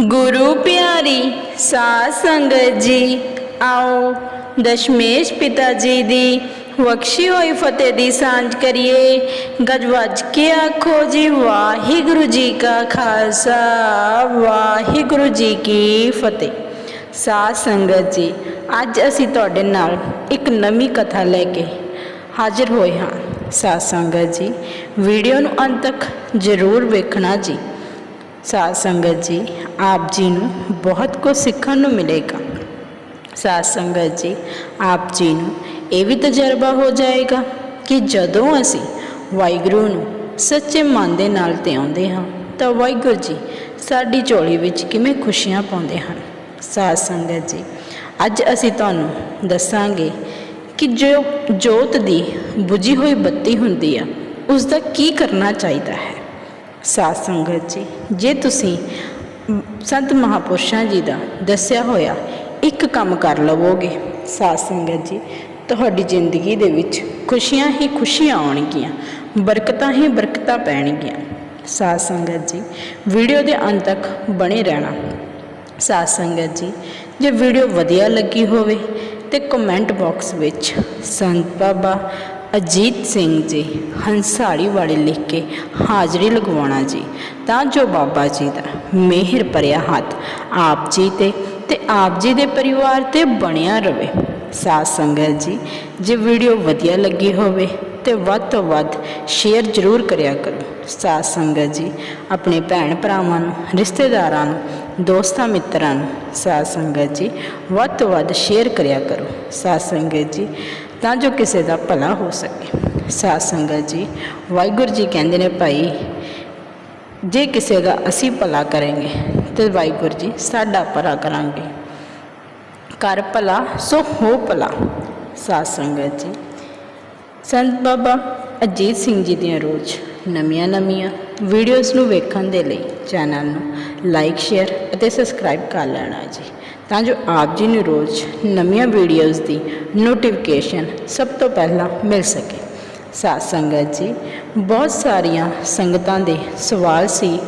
ਗੁਰੂ ਪਿਆਰੀ, ਸਾਧ ਸੰਗਤ ਜੀ, ਆਓ ਦਸ਼ਮੇਸ਼ ਪਿਤਾ ਜੀ ਦੀ ਬਖਸ਼ੀ ਹੋਈ ਫਤਿਹ ਦੀ ਸਾਂਝ ਕਰੀਏ। ਗੱਜ ਕੇ ਆਖੋ ਜੀ, ਵਾਹਿਗੁਰੂ ਜੀ ਕਾ ਖਾਲਸਾ, ਵਾਹਿਗੁਰੂ ਜੀ ਕੀ ਫਤਿਹ। ਸਾਧ ਸੰਗਤ ਜੀ, ਅੱਜ ਅਸੀਂ ਤੁਹਾਡੇ ਨਾਲ ਇੱਕ ਨਵੀਂ ਕਥਾ ਲੈ ਕੇ ਹਾਜ਼ਰ ਹੋਏ ਹਾਂ। ਸਾਧ ਸੰਗਤ ਜੀ, ਵੀਡੀਓ ਨੂੰ ਅੰਤ ਤੱਕ ਜ਼ਰੂਰ ਵੇਖਣਾ ਜੀ। ਸਾਧ ਸੰਗਤ ਜੀ, ਆਪ ਜੀ ਨੂੰ ਬਹੁਤ ਕੁਝ ਸਿੱਖਣ ਨੂੰ ਮਿਲੇਗਾ। ਸਾਧ ਸੰਗਤ ਜੀ, ਆਪ ਜੀ ਨੂੰ ਇਹ ਵੀ ਤਜਰਬਾ ਹੋ ਜਾਏਗਾ ਕਿ ਜਦੋਂ ਅਸੀਂ ਵਾਹਿਗੁਰੂ ਨੂੰ ਸੱਚੇ ਮਨ ਦੇ ਨਾਲ ਧਿਆਉਂਦੇ ਹਾਂ, ਤਾਂ ਵਾਹਿਗੁਰੂ ਜੀ ਸਾਡੀ ਝੋਲੀ ਵਿੱਚ ਕਿਵੇਂ ਖੁਸ਼ੀਆਂ ਪਾਉਂਦੇ ਹਨ। ਸਾਧ ਸੰਗਤ ਜੀ, ਅੱਜ ਅਸੀਂ ਤੁਹਾਨੂੰ ਦੱਸਾਂਗੇ ਕਿ ਜੋ ਜੋਤ ਦੀ ਬੁਝੀ ਹੋਈ ਬੱਤੀ ਹੁੰਦੀ ਆ ਉਸ ਦਾ ਕੀ ਕਰਨਾ ਚਾਹੀਦਾ ਹੈ। ਸਾਧ ਸੰਗਤ ਜੀ, ਜੇ ਤੁਸੀਂ ਸੰਤ ਮਹਾਪੁਰਸ਼ਾਂ ਜੀ ਦਾ ਦੱਸਿਆ ਹੋਇਆ ਇੱਕ ਕੰਮ ਕਰ ਲਵੋਗੇ, ਸਾਧ ਸੰਗਤ ਜੀ, ਤੁਹਾਡੀ ਜ਼ਿੰਦਗੀ ਦੇ ਵਿੱਚ ਖੁਸ਼ੀਆਂ ਹੀ ਖੁਸ਼ੀਆਂ ਆਉਣਗੀਆਂ, ਬਰਕਤਾਂ ਹੀ ਬਰਕਤਾਂ ਪੈਣਗੀਆਂ। ਸਾਧ ਸੰਗਤ ਜੀ, ਵੀਡੀਓ ਦੇ ਅੰਤ ਤੱਕ ਬਣੇ ਰਹਿਣਾ। ਸਾਧ ਸੰਗਤ ਜੀ, ਜੇ ਵੀਡੀਓ ਵਧੀਆ ਲੱਗੀ ਹੋਵੇ ਤੇ ਕਮੈਂਟ ਬਾਕਸ ਵਿੱਚ ਸੰਤ ਬਾਬਾ ਅਜੀਤ ਸਿੰਘ ਜੀ ਹੰਸਾੜੀ ਵਾਲੇ ਲਿਖ ਕੇ ਹਾਜ਼ਰੀ ਲਗਵਾਉਣਾ ਜੀ। ਤਾਂ ਜੋ ਬਾਬਾ ਜੀ ਦਾ ਮਿਹਰ ਭਰਿਆ ਹੱਥ ਆਪ ਜੀ ਤੇ ਤੇ ਆਪ ਜੀ ਦੇ ਪਰਿਵਾਰ ਤੇ ਬਣਿਆ ਰਵੇ। ਸਾਧ ਸੰਗਤ ਜੀ, ਜੇ ਵੀਡੀਓ ਵਧੀਆ ਲੱਗੀ ਹੋਵੇ ਤੇ ਵੱਧ ਤੋਂ ਵੱਧ ਸ਼ੇਅਰ ਜ਼ਰੂਰ ਕਰਿਆ ਕਰੋ। ਸਾਧ ਸੰਗਤ ਜੀ, ਆਪਣੇ ਭੈਣ ਭਰਾਵਾਂ ਨੂੰ, ਰਿਸ਼ਤੇਦਾਰਾਂ ਨੂੰ, ਦੋਸਤਾਂ ਮਿੱਤਰਾਂ ਨੂੰ ਸਾਧ ਸੰਗਤ ਜੀ, ਵੱਧ ਤੋਂ ਵੱਧ ਸ਼ੇਅਰ ਕਰਿਆ ਕਰੋ। ਸਾਧ ਸੰਗਤ ਜੀ ਤਾਂ ਜੋ ਕਿਸੇ ਦਾ ਭਲਾ ਹੋ ਸਕੇ। ਸਾਧ ਸੰਗਤ ਜੀ, ਵਾਹਿਗੁਰੂ ਜੀ ਕਹਿੰਦੇ ਨੇ ਭਾਈ, ਜੇ ਕਿਸੇ ਦਾ ਅਸੀਂ ਭਲਾ ਕਰਾਂਗੇ, ਤੇ ਵਾਹਿਗੁਰੂ ਜੀ ਸਾਡਾ ਭਲਾ ਕਰਾਂਗੇ। ਕਰ ਭਲਾ, ਸੋ ਹੋ ਭਲਾ। ਸਾਧ ਸੰਗਤ ਜੀ, ਸੰਤ ਬਾਬਾ ਅਜੀਤ ਸਿੰਘ ਜੀ ਦੀਆਂ ਰੋਜ਼ ਨਵੀਆਂ ਨਵੀਆਂ ਵੀਡੀਓਜ਼ ਨੂੰ ਵੇਖਣ ਦੇ ਲਈ ਚੈਨਲ ਨੂੰ ਲਾਈਕ ਸ਼ੇਅਰ ਅਤੇ ਸਬਸਕ੍ਰਾਈਬ ਕਰ ਲੈਣਾ ਜੀ। ਤਾਂ ਜੋ ਆਪ ਜੀ ਨੂੰ ਰੋਜ਼ ਨਵੀਆਂ ਵੀਡੀਓਜ਼ ਦੀ ਨੋਟੀਫਿਕੇਸ਼ਨ ਸਭ ਤੋਂ ਪਹਿਲਾਂ ਮਿਲ ਸਕੇ। ਸਾਧ ਸੰਗਤ ਜੀ, ਬਹੁਤ ਸਾਰੀਆਂ ਸੰਗਤਾਂ ਦੇ ਸਵਾਲ ਸੀ।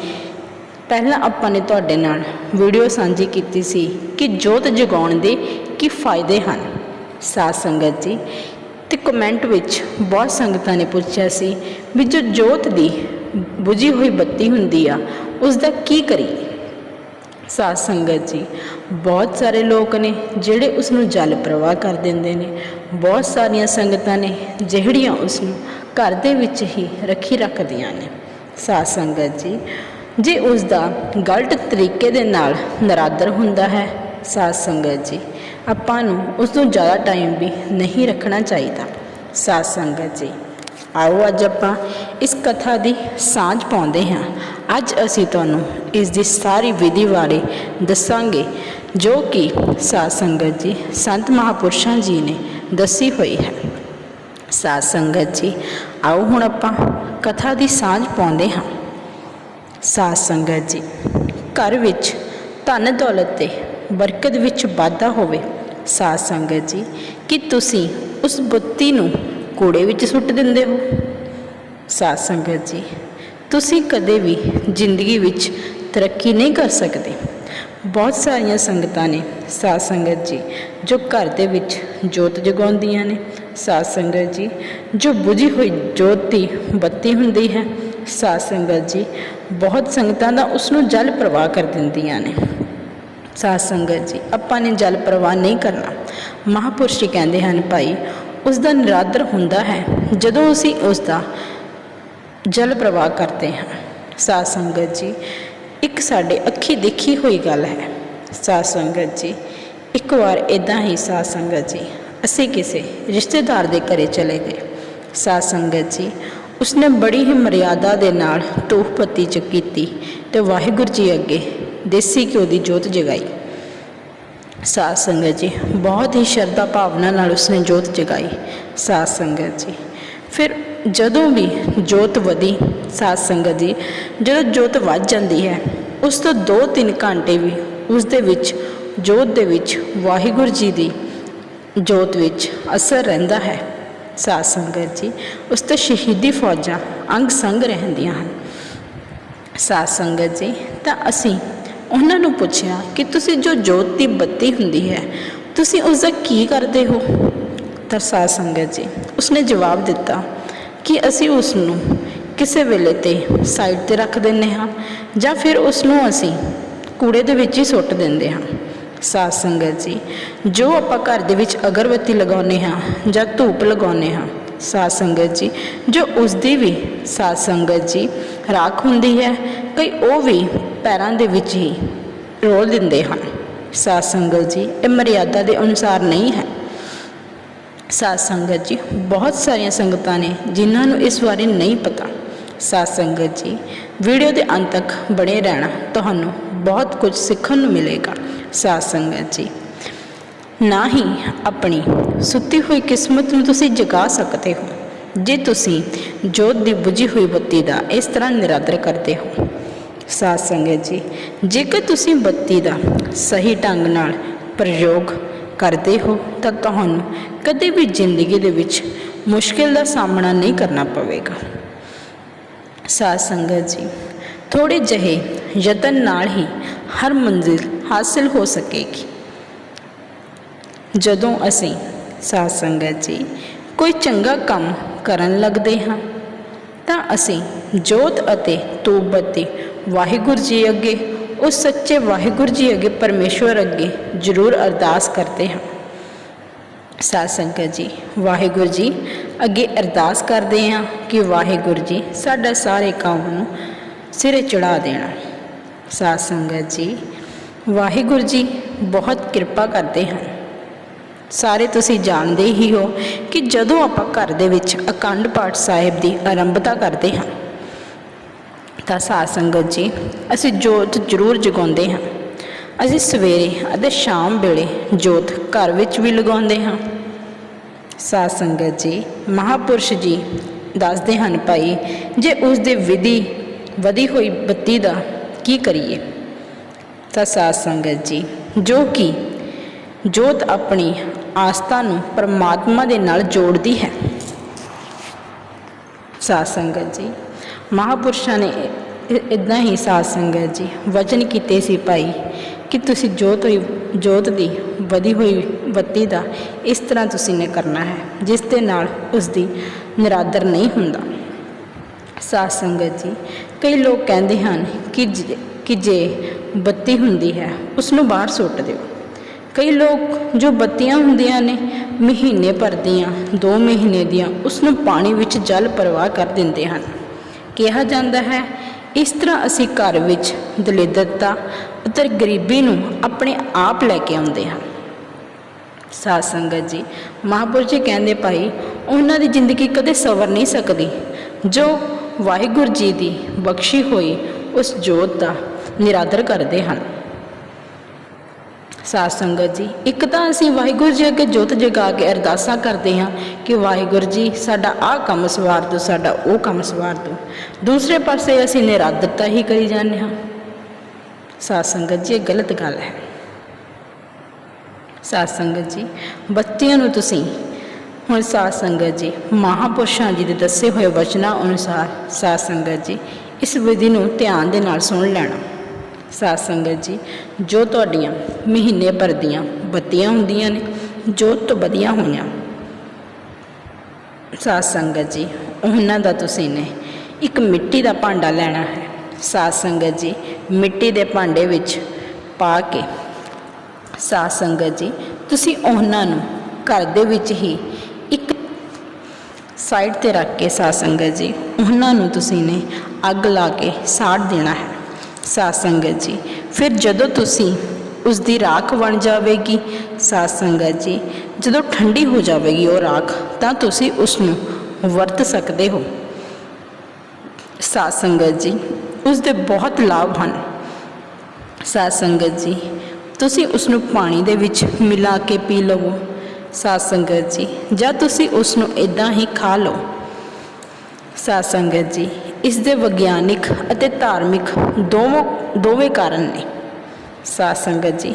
ਪਹਿਲਾਂ ਆਪਾਂ ਨੇ ਤੁਹਾਡੇ ਨਾਲ ਵੀਡੀਓ ਸਾਂਝੀ ਕੀਤੀ ਸੀ ਕਿ ਜੋਤ ਜਗਾਉਣ ਦੇ ਕੀ ਫਾਇਦੇ ਹਨ। ਸਾਧ ਸੰਗਤ ਜੀ, ਤੇ ਕਮੈਂਟ ਵਿੱਚ ਬਹੁਤ ਸੰਗਤਾਂ ਨੇ ਪੁੱਛਿਆ ਸੀ ਵੀ ਜੋ ਜੋਤ ਦੀ ਬੁਝੀ ਹੋਈ ਬੱਤੀ ਹੁੰਦੀ ਆ ਉਸ ਦਾ ਕੀ ਕਰੀਏ? ਸਾਧ ਸੰਗਤ ਜੀ। ਬਹੁਤ ਸਾਰੇ ਲੋਕ ਨੇ ਜਿਹੜੇ ਉਸ ਨੂੰ ਜਲ ਪ੍ਰਵਾਹ ਕਰ ਦਿੰਦੇ ਨੇ। ਬਹੁਤ ਸਾਰੀਆਂ ਸੰਗਤਾਂ ਨੇ ਜਿਹੜੀਆਂ ਉਸ ਨੂੰ ਘਰ ਦੇ ਵਿੱਚ ਹੀ ਰੱਖੀ ਰੱਖਦੀਆਂ ਨੇ। ਸਾਧ ਸੰਗਤ ਜੀ, ਜੇ ਉਸ ਦਾ ਗਲਤ ਤਰੀਕੇ ਦੇ ਨਾਲ ਨਰਾਦਰ ਹੁੰਦਾ ਹੈ, ਸਾਧ ਸੰਗਤ ਜੀ, ਆਪਾਂ ਨੂੰ ਉਸ ਨੂੰ ਜ਼ਿਆਦਾ ਟਾਈਮ ਵੀ ਨਹੀਂ ਰੱਖਣਾ ਚਾਹੀਦਾ। ਸਾਧ ਸੰਗਤ ਜੀ ਆਓ ਅੱਜ ਆਪਾਂ ਇਸ ਕਥਾ ਦੀ ਸਾਂਝ ਪਾਉਂਦੇ ਹਾਂ। ਅੱਜ ਅਸੀਂ ਤੁਹਾਨੂੰ ਇਸ ਦੀ ਸਾਰੀ ਵਿਧੀ ਬਾਰੇ ਦੱਸਾਂਗੇ, ਜੋ ਕਿ ਸਾਧ ਸੰਗਤ ਜੀ, ਸੰਤ ਮਹਾਪੁਰਸ਼ਾਂ ਜੀ ਨੇ ਦੱਸੀ ਹੋਈ ਹੈ। ਸਾਧ ਸੰਗਤ ਜੀ, ਆਓ ਹੁਣ ਆਪਾਂ ਕਥਾ ਦੀ ਸਾਂਝ ਪਾਉਂਦੇ ਹਾਂ। ਸਾਧ ਸੰਗਤ ਜੀ, ਘਰ ਵਿੱਚ ਧਨ ਦੌਲਤ ਤੇ ਬਰਕਤ ਵਿੱਚ ਵਾਧਾ ਹੋਵੇ। ਸਾਧ ਸੰਗਤ ਜੀ, ਕਿ ਤੁਸੀਂ ਉਸ ਬੁੱਤੀ ਨੂੰ ਕੂੜੇ ਵਿੱਚ ਸੁੱਟ ਦਿੰਦੇ ਹੋ? ਸਾਧ ਸੰਗਤ ਜੀ, ਤੁਸੀਂ ਕਦੇ ਵੀ ਜ਼ਿੰਦਗੀ ਵਿੱਚ ਤਰੱਕੀ ਨਹੀਂ ਕਰ ਸਕਦੇ। ਬਹੁਤ ਸਾਰੀਆਂ ਸੰਗਤਾਂ ਨੇ ਸਾਧ ਸੰਗਤ ਜੀ, ਜੋ ਘਰ ਦੇ ਵਿੱਚ ਜੋਤ ਜਗਾਉਂਦੀਆਂ ਨੇ। ਸਾਧ ਸੰਗਤ ਜੀ, ਜੋ ਬੁਝੀ ਹੋਈ ਜੋਤ ਦੀ ਬੱਤੀ ਹੁੰਦੀ ਹੈ। ਸਾਧ ਸੰਗਤ ਜੀ, ਬਹੁਤ ਸੰਗਤਾਂ ਦਾ ਉਸ ਨੂੰ ਜਲ ਪ੍ਰਵਾਹ ਕਰ ਦਿੰਦੀਆਂ ਨੇ। ਸਾਧ ਸੰਗਤ ਜੀ, ਆਪਾਂ ਨੇ ਜਲ ਪ੍ਰਵਾਹ ਨਹੀਂ ਕਰਨਾ। ਮਹਾਪੁਰਸ਼ ਜੀ ਕਹਿੰਦੇ ਹਨ, ਭਾਈ ਉਸ ਦਾ ਨਿਰਾਦਰ ਹੁੰਦਾ ਹੈ। ਜਦੋਂ ਅਸੀਂ ਉਸ ਦਾ ਜਲ ਪ੍ਰਵਾਹ ਕਰਦੇ ਹਾਂ, ਸਾਧ ਸੰਗਤ ਜੀ, ਇੱਕ ਸਾਡੇ ਅੱਖੀ ਦੇਖੀ ਹੋਈ ਗੱਲ ਹੈ। ਸਾਧ ਸੰਗਤ ਜੀ, ਇੱਕ ਵਾਰ ਇਦਾਂ ਹੀ ਸਾਧ ਸੰਗਤ ਜੀ, ਅਸੀਂ ਕਿਸੇ ਰਿਸ਼ਤੇਦਾਰ ਦੇ ਘਰੇ ਚਲੇ ਗਏ। ਸਾਧ ਸੰਗਤ ਜੀ, ਉਸਨੇ ਬੜੀ ਹੀ ਮਰਿਆਦਾ ਦੇ ਨਾਲ ਧੂਪ ਪੱਤੀ ਚ ਕੀਤੀ ਤੇ ਵਾਹਿਗੁਰੂ ਜੀ ਅੱਗੇ ਦੇਸੀ ਘਿਓ ਦੀ ਜੋਤ ਜਗਾਈ। ਸਾਧ ਸੰਗਤ ਜੀ, ਬਹੁਤ ਹੀ ਸ਼ਰਧਾ ਭਾਵਨਾ ਨਾਲ ਉਸਨੇ ਜੋਤ ਜਗਾਈ, ਸਾਧ ਸੰਗਤ ਜੀ। ਫਿਰ ਜਦੋਂ ਵੀ ਜੋਤ ਵਧੀ, ਸਾਧ ਸੰਗਤ ਜੀ, ਜਦੋਂ ਜੋਤ ਵੱਧ ਜਾਂਦੀ ਹੈ, ਉਸ ਤੋਂ 2-3 ਘੰਟੇ ਵੀ ਉਸ ਦੇ ਵਿੱਚ, ਜੋਤ ਦੇ ਵਿੱਚ, ਵਾਹਿਗੁਰੂ ਜੀ ਦੀ ਜੋਤ ਵਿੱਚ ਅਸਰ ਰਹਿੰਦਾ ਹੈ, ਸਾਧ ਸੰਗਤ ਜੀ। ਉਸ ਤੇ ਸ਼ਹੀਦੀ ਫੌਜਾਂ ਅੰਗ ਸੰਗ ਰਹਿੰਦੀਆਂ ਹਨ। ਸਾਧ ਸੰਗਤ ਜੀ, ਤਾਂ ਅਸੀਂ ਉਹਨਾਂ ਨੂੰ ਪੁੱਛਿਆ ਕਿ ਤੁਸੀਂ ਜੋ ਜੋਤ ਦੀ ਬੱਤੀ ਹੁੰਦੀ ਹੈ, ਤੁਸੀਂ ਉਸ ਦਾ ਕੀ ਕਰਦੇ ਹੋ? ਤਾਂ ਸਾਧ ਸੰਗਤ ਜੀ, ਉਸਨੇ ਜਵਾਬ ਦਿੱਤਾ ਕਿ ਅਸੀਂ ਉਸ ਨੂੰ ਕਿਸੇ ਵੇਲੇ ਤੇ ਸਾਈਡ ਤੇ ਰੱਖ ਦਿੰਦੇ ਹਾਂ ਜਾਂ ਫਿਰ ਉਸ ਨੂੰ ਅਸੀਂ ਕੂੜੇ ਦੇ ਵਿੱਚ ਹੀ ਸੁੱਟ ਦਿੰਦੇ ਹਾਂ। ਸਾਧ ਸੰਗਤ ਜੀ, ਜੋ ਆਪਾਂ ਘਰ ਦੇ ਵਿੱਚ ਅਗਰਬੱਤੀ ਲਗਾਉਂਦੇ ਹਾਂ ਜਾਂ ਧੂਪ ਲਗਾਉਂਦੇ ਹਾਂ, ਸਾਧ ਸੰਗਤ ਜੀ, ਜੋ ਉਸ ਦੀ ਵੀ ਸਾਧ ਸੰਗਤ ਜੀ ਰਾਖ ਹੁੰਦੀ ਹੈ, ਕਈ ਉਹ ਵੀ ਪੈਰਾਂ ਦੇ ਵਿੱਚ ਹੀ ਰੋਲ ਦਿੰਦੇ ਹਨ। ਸਾਧ ਸੰਗਤ ਜੀ, ਇਹ ਮਰਿਆਦਾ ਦੇ ਅਨੁਸਾਰ ਨਹੀਂ ਹੈ। ਸਾਧ ਸੰਗਤ ਜੀ, ਬਹੁਤ ਸਾਰੀਆਂ ਸੰਗਤਾਂ ਨੇ ਜਿਨ੍ਹਾਂ ਨੂੰ ਇਸ ਬਾਰੇ ਨਹੀਂ ਪਤਾ। ਸਾਧ ਸੰਗਤ ਜੀ, ਵੀਡੀਓ ਦੇ ਅੰਤ ਤੱਕ ਬਣੇ ਰਹਿਣਾ ਤੁਹਾਨੂੰ ਬਹੁਤ ਕੁਝ ਸਿੱਖਣ ਨੂੰ ਮਿਲੇਗਾ। ਸਾਧ ਸੰਗਤ ਜੀ, ਨਾ ਹੀ ਆਪਣੀ ਸੁੱਤੀ ਹੋਈ ਕਿਸਮਤ ਨੂੰ ਤੁਸੀਂ ਜਗਾ ਸਕਦੇ ਹੋ। ਜੇ ਤੁਸੀਂ ਜੋਤ ਦੀ ਬੁਝੀ ਹੋਈ ਬੱਤੀ ਦਾ ਇਸ ਤਰ੍ਹਾਂ ਨਿਰਾਦਰ ਕਰਦੇ ਹੋ ਸਾਧ ਸੰਗਤ ਜੀ, ਜੇਕਰ ਤੁਸੀਂ ਬੱਤੀ ਦਾ ਸਹੀ ਢੰਗ ਨਾਲ ਪ੍ਰਯੋਗ ਕਰਦੇ ਹੋ, ਤਾਂ ਤੁਹਾਨੂੰ ਕਦੇ ਵੀ ਜ਼ਿੰਦਗੀ ਦੇ ਵਿੱਚ ਮੁਸ਼ਕਿਲ ਦਾ ਸਾਹਮਣਾ ਨਹੀਂ ਕਰਨਾ ਪਵੇਗਾ। ਸਾਧ ਸੰਗਤ ਜੀ ਥੋੜੇ ਜਿਹੇ ਯਤਨ ਨਾਲ ਹੀ ਹਰ ਮੰਜ਼ਿਲ ਹਾਸਲ ਹੋ ਸਕੇਗੀ। ਜਦੋਂ ਅਸੀਂ ਸਾਧ ਸੰਗਤ ਜੀ, ਕੋਈ ਚੰਗਾ ਕੰਮ ਕਰਨ ਲੱਗਦੇ ਹਾਂ, ਤਾਂ ਅਸੀਂ ਜੋਤ ਅਤੇ ਧੂਪ ਬੱਤੀ ਵਾਹਿਗੁਰੂ ਜੀ ਅੱਗੇ, ਉਸ ਸੱਚੇ ਵਾਹਿਗੁਰੂ ਜੀ ਅੱਗੇ ਪਰਮੇਸ਼ਵਰ ਅੱਗੇ ਜ਼ਰੂਰ ਅਰਦਾਸ ਕਰਦੇ ਹਾਂ। ਸਾਧ ਸੰਗਤ ਜੀ, ਵਾਹਿਗੁਰੂ ਜੀ ਅੱਗੇ ਅਰਦਾਸ ਕਰਦੇ ਹਾਂ ਕਿ ਵਾਹਿਗੁਰੂ ਜੀ ਸਾਡਾ ਸਾਰੇ ਕੰਮ ਨੂੰ ਸਿਰੇ ਚੜਾ ਦੇਣਾ। ਸਾਧ ਸੰਗਤ ਜੀ, ਵਾਹਿਗੁਰੂ ਜੀ ਬਹੁਤ ਕਿਰਪਾ ਕਰਦੇ ਹਨ ਸਾਰੇ ਤੁਸੀਂ ਜਾਣਦੇ ਹੀ ਹੋ ਕਿ ਜਦੋਂ ਆਪਾਂ ਘਰ ਦੇ ਵਿੱਚ ਅਖੰਡ ਪਾਠ ਸਾਹਿਬ ਦੀ ਆਰੰਭਤਾ ਕਰਦੇ ਹਾਂ ਤਾਂ ਸਾਧ ਸੰਗਤ ਜੀ, ਅਸੀਂ ਜੋਤ ਜ਼ਰੂਰ ਜਗਾਉਂਦੇ ਹਾਂ। ਅਸੀਂ ਸਵੇਰੇ ਅਤੇ ਸ਼ਾਮ ਵੇਲੇ ਜੋਤ ਘਰ ਵਿੱਚ ਵੀ ਲਗਾਉਂਦੇ ਹਾਂ। ਸਾਧ ਸੰਗਤ ਜੀ, ਮਹਾਪੁਰਸ਼ ਜੀ ਦੱਸਦੇ ਹਨ ਭਾਈ, ਜੇ ਉਸ ਦੇ ਵਿਧੀ ਵਧੀ ਹੋਈ ਬੱਤੀ ਦਾ ਕੀ ਕਰੀਏ? ਤਾਂ ਸਾਧ ਸੰਗਤ ਜੀ, ਜੋ ਕਿ ਜੋਤ ਆਪਣੀ ਆਸਥਾ ਨੂੰ ਪਰਮਾਤਮਾ ਦੇ ਨਾਲ ਜੋੜਦੀ ਹੈ। ਸਾਧ ਸੰਗਤ ਜੀ ਮਹਾਪੁਰਸ਼ਾਂ ਨੇ ਇਦਾਂ ਹੀ ਸਾਧ ਸੰਗਤ ਜੀ, ਵਚਨ ਕੀਤੇ ਸੀ ਭਾਈ, ਕਿ ਤੁਸੀਂ ਜੋਤ ਹੋਈ ਜੋਤ ਦੀ ਵਧੀ ਹੋਈ ਬੱਤੀ ਦਾ ਇਸ ਤਰ੍ਹਾਂ ਤੁਸੀਂ ਨੇ ਕਰਨਾ ਹੈ, ਜਿਸ ਦੇ ਨਾਲ ਉਸ ਦੀ ਨਿਰਾਦਰ ਨਹੀਂ ਹੁੰਦਾ। ਸਾਧ ਸੰਗਤ ਜੀ, ਕਈ ਲੋਕ ਕਹਿੰਦੇ ਹਨ ਕਿ ਜੇ- ਕਿ ਜੇ ਬੱਤੀ ਹੁੰਦੀ ਹੈ ਉਸ ਨੂੰ ਬਾਹਰ ਸੁੱਟ ਦਿਓ। ਕਈ ਲੋਕ ਜੋ ਬੱਤੀਆਂ ਹੁੰਦੀਆਂ ਨੇ, ਮਹੀਨੇ ਭਰ ਦੀਆਂ 2 ਮਹੀਨੇ ਦੀਆਂ ਉਸ ਨੂੰ ਪਾਣੀ ਵਿੱਚ ਜਲ ਪ੍ਰਵਾਹ ਕਰ ਦਿੰਦੇ ਹਨ। ਕਿਹਾ ਜਾਂਦਾ ਹੈ। ਇਸ ਤਰ੍ਹਾਂ ਅਸੀਂ ਘਰ ਵਿੱਚ ਦਲਿੱਦਰਤਾ ਅਤੇ ਗਰੀਬੀ ਨੂੰ ਆਪਣੇ ਆਪ ਲੈ ਕੇ ਆਉਂਦੇ ਹਾਂ। ਸਾਧ ਸੰਗਤ ਜੀ ਮਹਾਂਪੁਰਸ਼ ਜੀ ਕਹਿੰਦੇ ਭਾਈ, ਉਹਨਾਂ ਦੀ ਜ਼ਿੰਦਗੀ ਕਦੇ ਸਵਰ ਨਹੀਂ ਸਕਦੀ। ਜੋ ਵਾਹਿਗੁਰੂ ਜੀ ਦੀ ਬਖਸ਼ੀ ਹੋਈ, ਉਸ ਜੋਤ ਦਾ ਨਿਰਾਦਰ ਕਰਦੇ ਹਨ। ਸਾਧ ਸੰਗਤ ਜੀ। ਇੱਕ ਤਾਂ ਅਸੀਂ ਵਾਹਿਗੁਰੂ ਜੀ ਅੱਗੇ ਜੋਤ ਜਗਾ ਕੇ ਅਰਦਾਸਾਂ ਕਰਦੇ ਹਾਂ ਕਿ ਵਾਹਿਗੁਰੂ ਜੀ ਸਾਡਾ ਆਹ ਕੰਮ ਸਵਾਰ ਦਿਓ, ਸਾਡਾ ਉਹ ਕੰਮ ਸਵਾਰ ਦਿਓ। ਦੂਸਰੇ ਪਾਸੇ ਅਸੀਂ ਨਿਰਾਦਰਤਾ ਹੀ ਕਰੀ ਜਾਂਦੇ ਹਾਂ। ਸਾਧ ਸੰਗਤ ਜੀ, ਇਹ ਗਲਤ ਗੱਲ ਹੈ। ਸਾਧ ਸੰਗਤ ਜੀ, ਬੱਚਿਆਂ ਨੂੰ ਤੁਸੀਂ ਹੁਣ ਸਾਧ ਸੰਗਤ ਜੀ, ਮਹਾਪੁਰਸ਼ਾਂ ਜੀ ਦੇ ਦੱਸੇ ਹੋਏ ਵਚਨਾਂ ਅਨੁਸਾਰ ਸਾਧ ਸੰਗਤ ਜੀ, ਇਸ ਵਿਧੀ ਨੂੰ ਧਿਆਨ ਦੇ ਨਾਲ ਸੁਣ ਲੈਣਾ। ਸਾਧ ਸੰਗਤ ਜੀ, ਜੋ ਤੁਹਾਡੀਆਂ ਮਹੀਨੇ ਭਰ ਦੀਆਂ ਬੱਤੀਆਂ ਹੁੰਦੀਆਂ ਨੇ, ਜੋ ਤੋਂ ਵਧੀਆਂ ਹੋਈਆਂ। ਸਾਧ ਸੰਗਤ ਜੀ, ਉਹਨਾਂ ਦਾ ਤੁਸੀਂ ਨੇ ਇੱਕ ਮਿੱਟੀ ਦਾ ਭਾਂਡਾ ਲੈਣਾ ਹੈ। ਸਾਧ ਸੰਗਤ ਜੀ, ਮਿੱਟੀ ਦੇ ਭਾਂਡੇ ਵਿੱਚ ਪਾ ਕੇ ਸਾਧ ਸੰਗਤ ਜੀ, ਤੁਸੀਂ ਉਹਨਾਂ ਨੂੰ ਘਰ ਦੇ ਵਿੱਚ ਹੀ ਇੱਕ ਸਾਈਡ ਤੇ ਰੱਖ ਕੇ ਸਾਧ ਸੰਗਤ ਜੀ, ਉਹਨਾਂ ਨੂੰ ਤੁਸੀਂ ਨੇ ਅੱਗ ਲਾ ਕੇ ਸਾੜ ਦੇਣਾ ਹੈ। ਸਾਧ ਸੰਗਤ ਜੀ, ਫਿਰ ਜਦੋਂ ਤੁਸੀਂ ਉਸ ਦੀ ਰਾਖ ਬਣ ਜਾਵੇਗੀ ਸਾਧ ਸੰਗਤ ਜੀ, ਜਦੋਂ ਠੰਡੀ ਹੋ ਜਾਵੇਗੀ ਉਹ ਰਾਖ, ਤਾਂ ਤੁਸੀਂ ਉਸ ਨੂੰ ਵਰਤ ਸਕਦੇ ਹੋ। ਸਾਧ ਸੰਗਤ ਜੀ ਉਸ ਦੇ ਬਹੁਤ ਲਾਭ ਹਨ। ਸਾਧ ਸੰਗਤ ਜੀ, ਤੁਸੀਂ ਉਸ ਨੂੰ ਪਾਣੀ ਦੇ ਵਿੱਚ ਮਿਲਾ ਕੇ ਪੀ ਲਵੋ। ਸਾਧ ਸੰਗਤ ਜੀ, ਜਾਂ ਤੁਸੀਂ ਉਸ ਨੂੰ ਇਦਾਂ ਹੀ ਖਾ ਲਓ। ਸਾਧ ਸੰਗਤ ਜੀ ਇਸ ਦੇ ਵਿਗਿਆਨਿਕ ਅਤੇ ਧਾਰਮਿਕ ਦੋਵੇਂ ਦੋਵੇਂ ਕਾਰਨ ਨੇ। ਸਾਧ ਸੰਗਤ ਜੀ,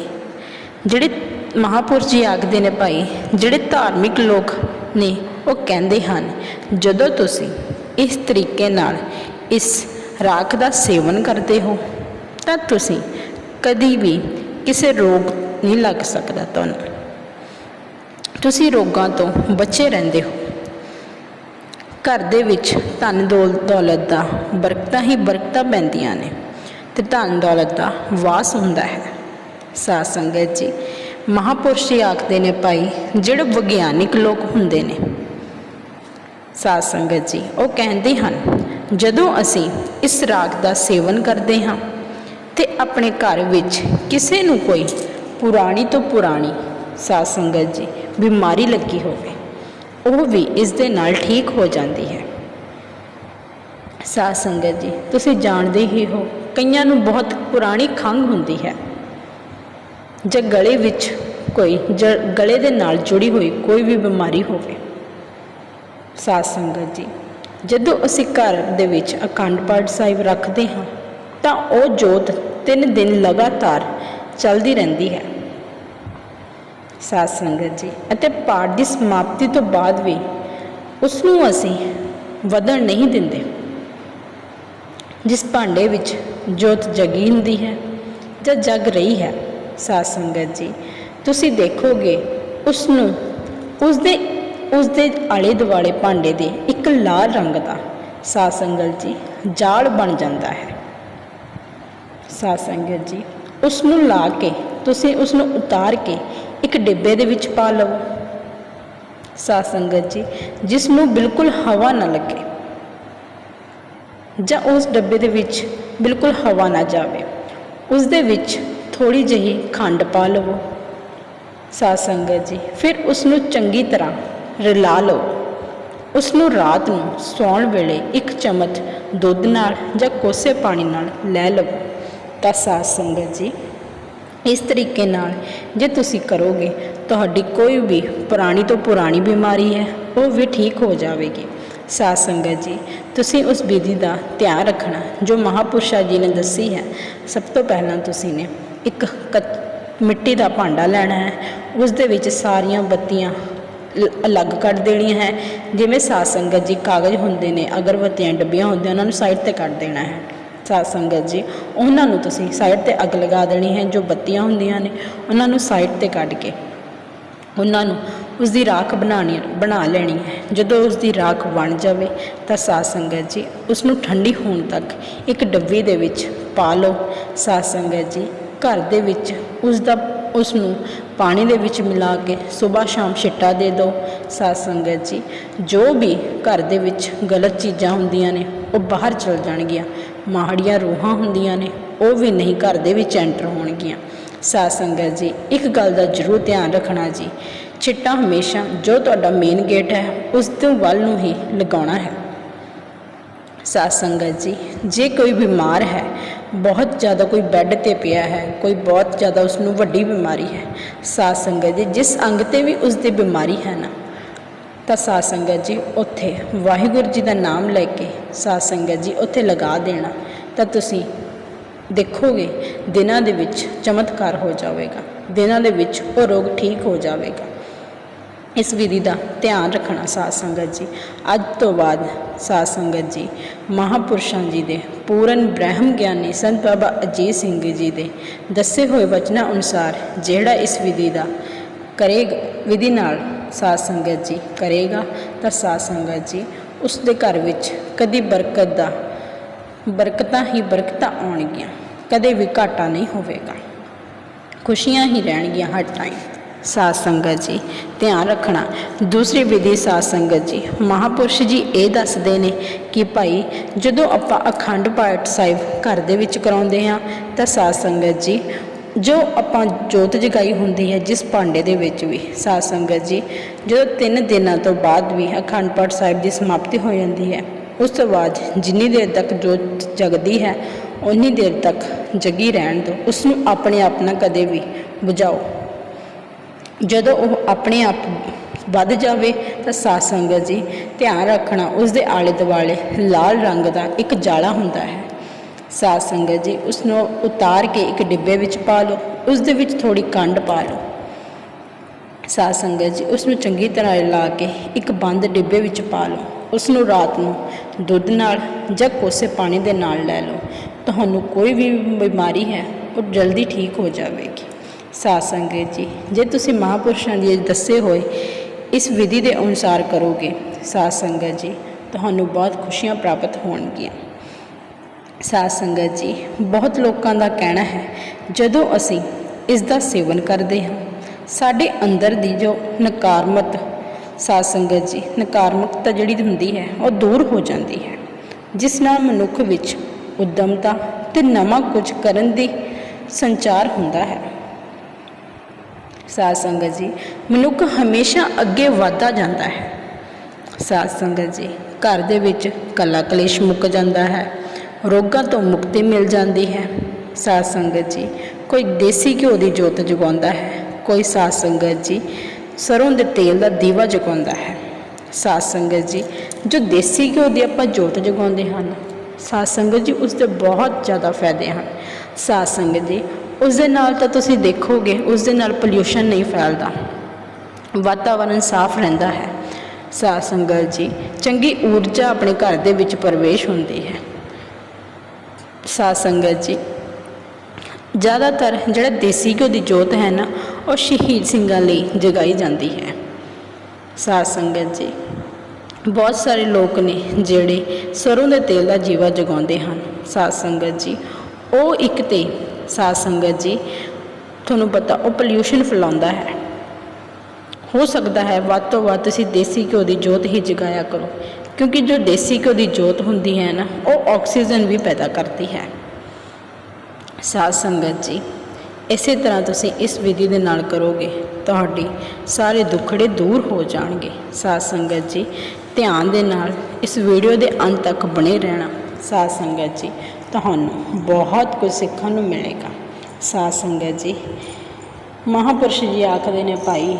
ਜਿਹੜੇ ਮਹਾਪੁਰਸ਼ ਜੀ ਆਖਦੇ ਨੇ ਭਾਈ, ਜਿਹੜੇ ਧਾਰਮਿਕ ਲੋਕ ਨੇ, ਉਹ ਕਹਿੰਦੇ ਹਨ, ਜਦੋਂ ਤੁਸੀਂ ਇਸ ਤਰੀਕੇ ਨਾਲ ਇਸ ਰਾਖ ਦਾ ਸੇਵਨ ਕਰਦੇ ਹੋ, ਤਾਂ ਤੁਸੀਂ ਕਦੀ ਵੀ ਕਿਸੇ ਰੋਗ ਨਹੀਂ ਲੱਗ ਸਕਦਾ ਤੁਹਾਨੂੰ। ਤੁਸੀਂ ਰੋਗਾਂ ਤੋਂ ਬਚੇ ਰਹਿੰਦੇ ਹੋ। ਘਰ ਦੇ ਵਿੱਚ ਧਨ ਦੌਲ, ਦੌਲਤ ਦਾ ਬਰਕਤਾਂ ਹੀ ਬਰਕਤਾਂ ਪੈਂਦੀਆਂ ਨੇ ਤੇ ਧਨ ਦੌਲਤ ਦਾ ਵਾਸ ਹੁੰਦਾ ਹੈ। ਸਾਧ ਸੰਗਤ ਜੀ, ਮਹਾਪੁਰਸ਼ ਹੀ ਆਖਦੇ ਨੇ ਭਾਈ, ਜਿਹੜੇ ਵਿਗਿਆਨਿਕ ਲੋਕ ਹੁੰਦੇ ਨੇ। ਸਾਧ ਸੰਗਤ ਜੀ, ਉਹ ਕਹਿੰਦੇ ਹਨ, ਜਦੋਂ ਅਸੀਂ ਇਸ ਰਾਗ ਦਾ ਸੇਵਨ ਕਰਦੇ ਹਾਂ ਤੇ ਆਪਣੇ ਘਰ ਵਿੱਚ ਕਿਸੇ ਨੂੰ ਕੋਈ ਪੁਰਾਣੀ ਤੋਂ ਪੁਰਾਣੀ ਸਾਧ ਸੰਗਤ ਜੀ ਬਿਮਾਰੀ ਲੱਗੀ ਹੋਵੇ ਉਹ ਵੀ ਇਸ ਦੇ ਨਾਲ ਠੀਕ ਹੋ ਜਾਂਦੀ ਹੈ। ਸਾਧ ਸੰਗਤ ਜੀ, ਤੁਸੀਂ ਜਾਣਦੇ ਹੀ ਹੋ, ਕਈਆਂ ਨੂੰ ਬਹੁਤ ਪੁਰਾਣੀ ਖੰਘ ਹੁੰਦੀ ਹੈ। ਜੇ ਗਲੇ ਵਿੱਚ ਕੋਈ ਜ- ਗਲੇ ਦੇ ਨਾਲ ਜੁੜੀ ਹੋਈ ਕੋਈ ਵੀ ਬਿਮਾਰੀ ਹੋਵੇ। ਸਾਧ ਸੰਗਤ ਜੀ, ਜਦੋਂ ਅਸੀਂ ਘਰ ਦੇ ਵਿੱਚ ਅਖੰਡ ਪਾਠ ਸਾਹਿਬ ਰੱਖਦੇ ਹਾਂ, ਤਾਂ ਉਹ ਜੋਤ ਤਿੰਨ ਦਿਨ ਲਗਾਤਾਰ ਚੱਲਦੀ ਰਹਿੰਦੀ ਹੈ। ਸਾਧ ਸੰਗਤ ਜੀ। ਅਤੇ ਪਾਠ ਦੀ ਸਮਾਪਤੀ ਤੋਂ ਬਾਅਦ ਵੀ ਉਸ ਨੂੰ ਅਸੀਂ ਵਧਣ ਨਹੀਂ ਦਿੰਦੇ। ਜਿਸ ਭਾਂਡੇ ਵਿੱਚ ਜੋਤ ਜਗੀ ਹੁੰਦੀ ਹੈ ਜਾਂ ਜਗ ਰਹੀ ਹੈ, ਸਾਧ ਸੰਗਤ ਜੀ, ਤੁਸੀਂ ਦੇਖੋਗੇ ਉਸ ਨੂੰ ਉਸ ਦੇ ਉਸ ਦੇ ਆਲੇ ਦੁਆਲੇ ਭਾਂਡੇ ਦੇ ਇੱਕ ਲਾਲ ਰੰਗ ਦਾ ਸਾਧ ਸੰਗਤ ਜੀ ਜਾਲ ਬਣ ਜਾਂਦਾ ਹੈ। ਸਾਧ ਸੰਗਤ ਜੀ ਉਸ ਨੂੰ ਲਾ ਕੇ, ਤੁਸੀਂ ਉਸ ਨੂੰ ਉਤਾਰ ਕੇ ਇੱਕ ਡਿੱਬੇ ਦੇ ਵਿੱਚ ਪਾ ਲਵੋ। ਸਾਧ ਸੰਗਤ ਜੀ, ਜਿਸ ਨੂੰ ਬਿਲਕੁਲ ਹਵਾ ਨਾ ਲੱਗੇ ਜਾਂ ਉਸ ਡੱਬੇ ਦੇ ਵਿੱਚ ਬਿਲਕੁਲ ਹਵਾ ਨਾ ਜਾਵੇ, ਉਸ ਦੇ ਵਿੱਚ ਥੋੜੀ ਜਿਹੀ ਖੰਡ ਪਾ ਲਵੋ। ਸਾਧ ਸੰਗਤ ਜੀ, ਫਿਰ ਉਸ ਨੂੰ ਚੰਗੀ ਤਰ੍ਹਾਂ ਰਲਾ ਲਓ। ਉਸ ਨੂੰ ਰਾਤ ਨੂੰ ਸੌਣ ਵੇਲੇ ਇੱਕ ਚਮਚ ਦੁੱਧ ਨਾਲ ਜਾਂ ਕੋਸੇ ਪਾਣੀ ਨਾਲ ਲੈ ਲਵੋ। ਤਾਂ ਸਾਧ ਸੰਗਤ ਜੀ ਇਸ ਤਰੀਕੇ ਨਾਲ ਜੇ ਤੁਸੀਂ ਕਰੋਗੇ, ਤੁਹਾਡੀ ਕੋਈ ਵੀ ਪੁਰਾਣੀ ਤੋਂ ਪੁਰਾਣੀ ਬਿਮਾਰੀ ਹੈ, ਉਹ ਵੀ ਠੀਕ ਹੋ ਜਾਵੇਗੀ। ਸਾਧ ਸੰਗਤ ਜੀ, ਤੁਸੀਂ ਉਸ ਵਿਧੀ ਦਾ ਧਿਆਨ ਰੱਖਣਾ, ਜੋ ਮਹਾਪੁਰਸ਼ਾ ਜੀ ਨੇ ਦੱਸੀ ਹੈ। ਸਭ ਤੋਂ ਪਹਿਲਾਂ ਤੁਸੀਂ ਨੇ ਇੱਕ ਕੱਚ- ਮਿੱਟੀ ਦਾ ਭਾਂਡਾ ਲੈਣਾ ਹੈ, ਉਸ ਦੇ ਵਿੱਚ ਸਾਰੀਆਂ ਬੱਤੀਆਂ ਅਲੱਗ ਕੱਢ ਦੇਣੀਆਂ ਹੈ। ਜਿਵੇਂ ਸਾਧ ਸੰਗਤ ਜੀ ਕਾਗਜ਼ ਹੁੰਦੇ ਨੇ, ਅਗਰਬੱਤੀਆਂ ਡੱਬੀਆਂ ਹੁੰਦੀਆਂ, ਉਹਨਾਂ ਨੂੰ ਸਾਈਡ ਤੇ ਕੱਢ ਦੇਣਾ ਹੈ। ਸਾਧ ਸੰਗਤ ਜੀ, ਉਹਨਾਂ ਨੂੰ ਤੁਸੀਂ ਸਾਈਡ ਤੇ ਅੱਗ ਲਗਾ ਦੇਣੀ ਹੈ, ਜੋ ਬੱਤੀਆਂ ਹੁੰਦੀਆਂ ਨੇ, ਉਹਨਾਂ ਨੂੰ ਸਾਈਡ ਤੇ ਕੱਢ ਕੇ ਉਹਨਾਂ ਨੂੰ ਉਸ ਦੀ ਰਾਖ ਬਣਾਣੀ, ਬਣਾ ਲੈਣੀ ਹੈ। ਜਦੋਂ ਉਸ ਦੀ ਰਾਖ ਬਣ ਜਾਵੇ, ਤਾਂ ਸਾਧ ਸੰਗਤ ਜੀ ਉਸ ਨੂੰ ਠੰਡੀ ਹੋਣ ਤੱਕ ਇੱਕ ਡੱਬੀ ਦੇ ਵਿੱਚ ਪਾ ਲਓ। ਸਾਧ ਸੰਗਤ ਜੀ, ਘਰ ਦੇ ਵਿੱਚ ਉਸ ਦਾ ਉਸ ਨੂੰ ਪਾਣੀ ਦੇ ਵਿੱਚ ਮਿਲਾ ਕੇ ਸਵੇਰ ਸ਼ਾਮ ਛਿੱਟਾ ਦੇ ਦਿਓ। ਸਾਧ ਸੰਗਤ ਜੀ, ਜੋ ਵੀ ਘਰ ਦੇ ਵਿੱਚ ਗਲਤ ਚੀਜ਼ਾਂ ਹੁੰਦੀਆਂ ਨੇ, ਉਹ ਬਾਹਰ ਚਲ ਜਾਣਗੀਆਂ। ਮਾੜੀਆਂ ਰੂਹਾਂ ਹੁੰਦੀਆਂ ਨੇ, ਉਹ ਵੀ ਨਹੀਂ ਘਰ ਦੇ ਵਿੱਚ ਐਂਟਰ ਹੋਣਗੀਆਂ। ਸਾਧ ਸੰਗਤ ਜੀ, ਇੱਕ ਗੱਲ ਦਾ ਜ਼ਰੂਰ ਧਿਆਨ ਰੱਖਣਾ ਜੀ। ਛਿੱਟਾ ਹਮੇਸ਼ਾ ਜੋ ਤੁਹਾਡਾ ਮੇਨ ਗੇਟ ਹੈ, ਉਸ ਤੋਂ ਵੱਲ ਨੂੰ ਹੀ ਲਗਾਉਣਾ ਹੈ। ਸਾਧ ਸੰਗਤ ਜੀ, ਜੇ ਕੋਈ ਬਿਮਾਰ ਹੈ, ਬਹੁਤ ਜ਼ਿਆਦਾ ਕੋਈ ਬੈੱਡ ਤੇ ਪਿਆ ਹੈ, ਕੋਈ ਬਹੁਤ ਜ਼ਿਆਦਾ ਉਸ ਨੂੰ ਵੱਡੀ ਬਿਮਾਰੀ ਹੈ, ਸਾਧ ਸੰਗਤ ਜੀ, ਜਿਸ ਅੰਗ ਤੇ ਵੀ ਉਸ ਦੀ ਬਿਮਾਰੀ ਹੈ ਨਾ ਤਾਂ ਸਾਧ ਸੰਗਤ ਜੀ ਉੱਥੇ, ਵਾਹਿਗੁਰੂ ਜੀ ਦਾ ਨਾਮ ਲੈ ਕੇ ਸਾਧ ਸੰਗਤ ਜੀ ਉੱਥੇ ਲਗਾ ਦੇਣਾ, ਤਾਂ ਤੁਸੀਂ ਦੇਖੋਗੇ ਦਿਨਾਂ ਦੇ ਵਿੱਚ ਚਮਤਕਾਰ ਹੋ ਜਾਵੇਗਾ, ਦਿਨਾਂ ਦੇ ਵਿੱਚ ਉਹ ਰੋਗ ਠੀਕ ਹੋ ਜਾਵੇਗਾ। ਇਸ ਵਿਧੀ ਦਾ ਧਿਆਨ ਰੱਖਣਾ ਸਾਧ ਸੰਗਤ ਜੀ। ਅੱਜ ਤੋਂ ਬਾਅਦ ਸਾਧ ਸੰਗਤ ਜੀ, ਮਹਾਪੁਰਸ਼ਾਂ ਜੀ ਦੇ ਪੂਰਨ ਬ੍ਰਹਮ ਗਿਆਨੀ ਸੰਤ ਬਾਬਾ ਅਜੀਤ ਸਿੰਘ ਜੀ ਦੇ ਦੱਸੇ ਹੋਏ ਵਚਨਾਂ ਅਨੁਸਾਰ ਜਿਹੜਾ ਇਸ ਵਿਧੀ ਦਾ ਕਰੇਗਾ, ਵਿਧੀ ਨਾਲ ਸਾਧ ਸੰਗਤ ਜੀ ਕਰੇਗਾ ਤਾਂ ਸਾਧ ਸੰਗਤ ਜੀ ਉਸ ਦੇ ਘਰ ਵਿੱਚ ਕਦੀ ਬਰਕਤ ਦਾ, ਬਰਕਤਾਂ ਹੀ ਬਰਕਤਾਂ ਆਉਣਗੀਆਂ, ਕਦੇ ਵੀ ਘਾਟਾ ਨਹੀਂ ਹੋਵੇਗਾ। ਖੁਸ਼ੀਆਂ ਹੀ ਰਹਿਣਗੀਆਂ ਹਰ ਟਾਈਮ ਸਾਧ ਸੰਗਤ ਜੀ, ਧਿਆਨ ਰੱਖਣਾ। ਦੂਸਰੀ ਵਿਧੀ ਸਾਧ ਸੰਗਤ ਜੀ, ਮਹਾਪੁਰਸ਼ ਜੀ ਇਹ ਦੱਸਦੇ ਨੇ ਕਿ ਭਾਈ, ਜਦੋਂ ਆਪਾਂ ਅਖੰਡ ਪਾਠ ਸਾਹਿਬ ਘਰ ਦੇ ਵਿੱਚ ਕਰਾਉਂਦੇ ਹਾਂ, ਤਾਂ ਸਾਧ ਸੰਗਤ ਜੀ ਜੋ ਆਪਾਂ ਜੋਤ ਜਗਾਈ ਹੁੰਦੀ ਹੈ, ਜਿਸ ਭਾਂਡੇ ਦੇ ਵਿੱਚ ਵੀ, ਸਾਧ ਸੰਗਤ ਜੀ, ਜਦੋਂ ਤਿੰਨ ਦਿਨਾਂ ਤੋਂ ਬਾਅਦ ਵੀ ਅਖੰਡ ਪਾਠ ਸਾਹਿਬ ਦੀ ਸਮਾਪਤੀ ਹੋ ਜਾਂਦੀ ਹੈ, ਉਸ ਤੋਂ ਬਾਅਦ ਜਿੰਨੀ ਦੇਰ ਤੱਕ ਜੋਤ ਜਗਦੀ ਹੈ ਉਨੀ ਦੇਰ ਤੱਕ ਜਗੀ ਰਹਿਣ ਦਿਓ ਉਸ ਨੂੰ ਆਪਣੇ ਆਪ ਨਾਲ ਕਦੇ ਵੀ ਬੁਝਾਓ। ਜਦੋਂ ਉਹ ਆਪਣੇ ਆਪ ਵੱਧ ਜਾਵੇ, ਤਾਂ ਸਾਧ ਸੰਗਤ ਜੀ ਧਿਆਨ ਰੱਖਣਾ ਉਸ ਦੇ ਆਲੇ ਦੁਆਲੇ ਲਾਲ ਰੰਗ ਦਾ ਇੱਕ ਜਾਲਾ ਹੁੰਦਾ ਹੈ। ਸਾਧ ਸੰਗਤ ਜੀ ਉਸ ਨੂੰ ਉਤਾਰ ਕੇ ਇੱਕ ਡਿੱਬੇ ਵਿੱਚ ਪਾ ਲਓ ਉਸ ਦੇ ਵਿੱਚ ਥੋੜੀ ਕੰਡ ਪਾ ਲਓ। ਸਾਧ ਸੰਗਤ ਜੀ ਉਸ ਨੂੰ ਚੰਗੀ ਤਰ੍ਹਾਂ ਲਾ ਕੇ ਇੱਕ ਬੰਦ ਡਿੱਬੇ ਵਿੱਚ ਪਾ ਲਓ। ਉਸ ਨੂੰ ਰਾਤ ਨੂੰ ਦੁੱਧ ਨਾਲ ਜਾਂ ਕੋਸੇ ਪਾਣੀ ਦੇ ਨਾਲ ਲੈ ਲਓ। ਤੁਹਾਨੂੰ ਕੋਈ ਵੀ ਬਿਮਾਰੀ ਹੈ, ਉਹ ਜਲਦੀ ਠੀਕ ਹੋ ਜਾਵੇਗੀ। ਸਾਧ ਸੰਗਤ ਜੀ, ਜੇ ਤੁਸੀਂ ਮਹਾਪੁਰਸ਼ਾਂ ਦੀ ਦੱਸੇ ਹੋਏ ਇਸ ਵਿਧੀ ਦੇ ਅਨੁਸਾਰ ਕਰੋਗੇ, ਸਾਧ ਸੰਗਤ ਜੀ, ਤੁਹਾਨੂੰ ਬਹੁਤ ਖੁਸ਼ੀਆਂ ਪ੍ਰਾਪਤ ਹੋਣਗੀਆਂ। ਸਾਧ ਸੰਗਤ ਜੀ, ਬਹੁਤ ਲੋਕਾਂ ਦਾ ਕਹਿਣਾ ਹੈ, ਜਦੋਂ ਅਸੀਂ ਇਸ ਦਾ ਸੇਵਨ ਕਰਦੇ ਹਾਂ, ਸਾਡੇ ਅੰਦਰ ਦੀ ਜੋ ਨਕਾਰਮਤ ਸਾਧ ਸੰਗਤ ਜੀ ਨਕਾਰਮਕਤਾ ਜਿਹੜੀ ਹੁੰਦੀ ਹੈ, ਉਹ ਦੂਰ ਹੋ ਜਾਂਦੀ ਹੈ, ਜਿਸ ਨਾਲ ਮਨੁੱਖ ਵਿੱਚ ਉਦਮਤਾ ਤੇ ਨਵਾਂ ਕੁਝ ਕਰਨ ਦੀ ਸੰਚਾਰ ਹੁੰਦਾ ਹੈ। ਸਾਧ ਸੰਗਤ ਜੀ, ਮਨੁੱਖ ਹਮੇਸ਼ਾ ਅੱਗੇ ਵਧਦਾ ਜਾਂਦਾ ਹੈ। ਸਾਧ ਸੰਗਤ ਜੀ, ਘਰ ਦੇ ਵਿੱਚ ਕਲਾ ਕਲੇਸ਼ ਮੁੱਕ ਜਾਂਦਾ ਹੈ ਰੋਗਾਂ ਤੋਂ ਮੁਕਤੀ ਮਿਲ ਜਾਂਦੀ ਹੈ। ਸਾਧ ਸੰਗਤ ਜੀ, ਕੋਈ ਦੇਸੀ ਘਿਓ ਦੀ ਜੋਤ ਜਗਾਉਂਦਾ ਹੈ। ਕੋਈ ਸਾਧ ਸੰਗਤ ਜੀ, ਸਰੋਂ ਦੇ ਤੇਲ ਦਾ ਦੀਵਾ ਜਗਾਉਂਦਾ ਹੈ। ਸਾਧ ਸੰਗਤ ਜੀ, ਜੋ ਦੇਸੀ ਘਿਓ ਦੀ ਆਪਾਂ ਜੋਤ ਜਗਾਉਂਦੇ ਹਨ, ਸਾਧ ਸੰਗਤ ਜੀ ਉਸ ਦੇ ਬਹੁਤ ਜ਼ਿਆਦਾ ਫਾਇਦੇ ਹਨ। ਸਾਧ ਸੰਗਤ ਜੀ ਉਸ ਦੇ ਨਾਲ ਤਾਂ ਤੁਸੀਂ ਦੇਖੋਗੇ ਉਸ ਦੇ ਨਾਲ ਪੋਲਿਊਸ਼ਨ ਨਹੀਂ ਫੈਲਦਾ। ਵਾਤਾਵਰਣ ਸਾਫ਼ ਰਹਿੰਦਾ ਹੈ। ਸਾਧ ਸੰਗਤ ਜੀ, ਚੰਗੀ ਊਰਜਾ ਆਪਣੇ ਘਰ ਦੇ ਵਿੱਚ ਪ੍ਰਵੇਸ਼ ਹੁੰਦੀ ਹੈ। ਸਾਧ ਸੰਗਤ ਜੀ। ਜ਼ਿਆਦਾਤਰ ਜਿਹੜਾ ਦੇਸੀ ਘਿਓ ਦੀ ਜੋਤ ਹੈ ਨਾ, ਉਹ ਸ਼ਹੀਦ ਸਿੰਘਾਂ ਲਈ ਜਗਾਈ ਜਾਂਦੀ ਹੈ। ਸਾਧ ਸੰਗਤ ਜੀ, ਬਹੁਤ ਸਾਰੇ ਲੋਕ ਨੇ ਜਿਹੜੇ ਸਰੋਂ ਦੇ ਤੇਲ ਦਾ ਜੀਵਾ ਜਗਾਉਂਦੇ ਹਨ। ਸਾਧ ਸੰਗਤ ਜੀ, ਉਹ ਇੱਕ ਤੇ ਸਾਧ ਸੰਗਤ ਜੀ, ਤੁਹਾਨੂੰ ਪਤਾ ਉਹ ਪੋਲਿਊਸ਼ਨ ਫੈਲਾਉਂਦਾ ਹੈ। ਹੋ ਸਕਦਾ ਹੈ ਵੱਧ ਤੋਂ ਵੱਧ ਤੁਸੀਂ ਦੇਸੀ ਘਿਓ ਦੀ ਜੋਤ ਹੀ ਜਗਾਇਆ ਕਰੋ। ਕਿਉਂਕਿ ਜੋ ਦੇਸੀ ਘਿਓ ਦੀ ਜੋਤ ਹੁੰਦੀ ਹੈ ਨਾ, ਉਹ ਆਕਸੀਜਨ ਵੀ ਪੈਦਾ ਕਰਦੀ ਹੈ। ਸਾਧ ਸੰਗਤ ਜੀ, ਇਸੇ ਤਰ੍ਹਾਂ ਤੁਸੀਂ ਇਸ ਵਿਧੀ ਦੇ ਨਾਲ ਕਰੋਗੇ, ਤੁਹਾਡੀ ਸਾਰੇ ਦੁੱਖੜੇ ਦੂਰ ਹੋ ਜਾਣਗੇ। ਸਾਧ ਸੰਗਤ ਜੀ, ਧਿਆਨ ਦੇ ਨਾਲ ਇਸ ਵੀਡੀਓ ਦੇ ਅੰਤ ਤੱਕ ਬਣੇ ਰਹਿਣਾ। ਸਾਧ ਸੰਗਤ ਜੀ, ਤੁਹਾਨੂੰ ਬਹੁਤ ਕੁਝ ਸਿੱਖਣ ਨੂੰ ਮਿਲੇਗਾ। ਸਾਧ ਸੰਗਤ ਜੀ, ਮਹਾਪੁਰਸ਼ ਜੀ ਆਖਦੇ ਨੇ ਭਾਈ,